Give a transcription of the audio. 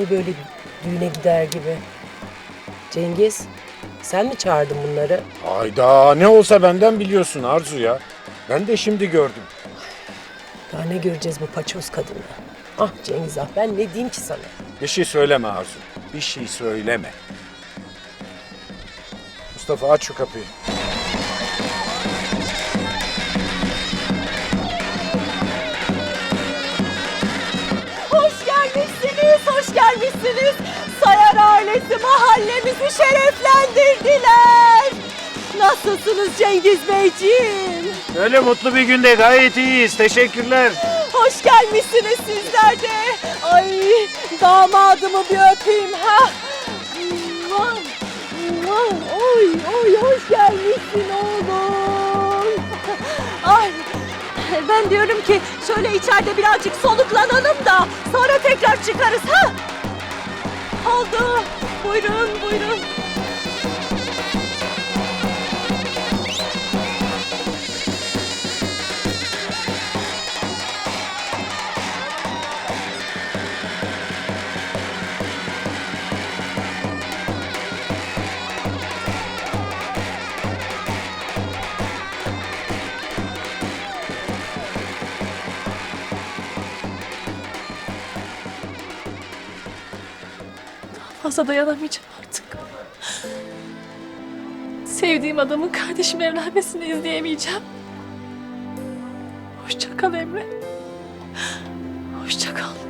Bu ne böyle düğüne gider gibi? Cengiz, sen mi çağırdın bunları? Hayda ne olsa benden biliyorsun Arzu ya. Ben de şimdi gördüm. Daha ne göreceğiz bu paçoz kadını? Ah Cengiz ah ben ne diyeyim ki sana? Bir şey söyleme Arzu. Bir şey söyleme. Mustafa aç şu kapıyı. Sayar ailesi mahallemizi şereflendirdiler. Nasılsınız Cengiz Beyciğim? Öyle mutlu bir günde gayet iyiyiz. Teşekkürler. Hoş gelmişsiniz sizler de. Ay damadımı bir öpeyim ha. Mua, mua. Oy oy hoş gelmişsin oğlum. Ay ben diyorum ki şöyle içeride birazcık soluklanalım da sonra tekrar çıkarız ha. Oldu. Buyurun buyurun. Fazla dayanamayacağım artık. Sevdiğim adamın kardeşim evlenmesini izleyemeyeceğim. Hoşça kal Emre. Hoşça kal.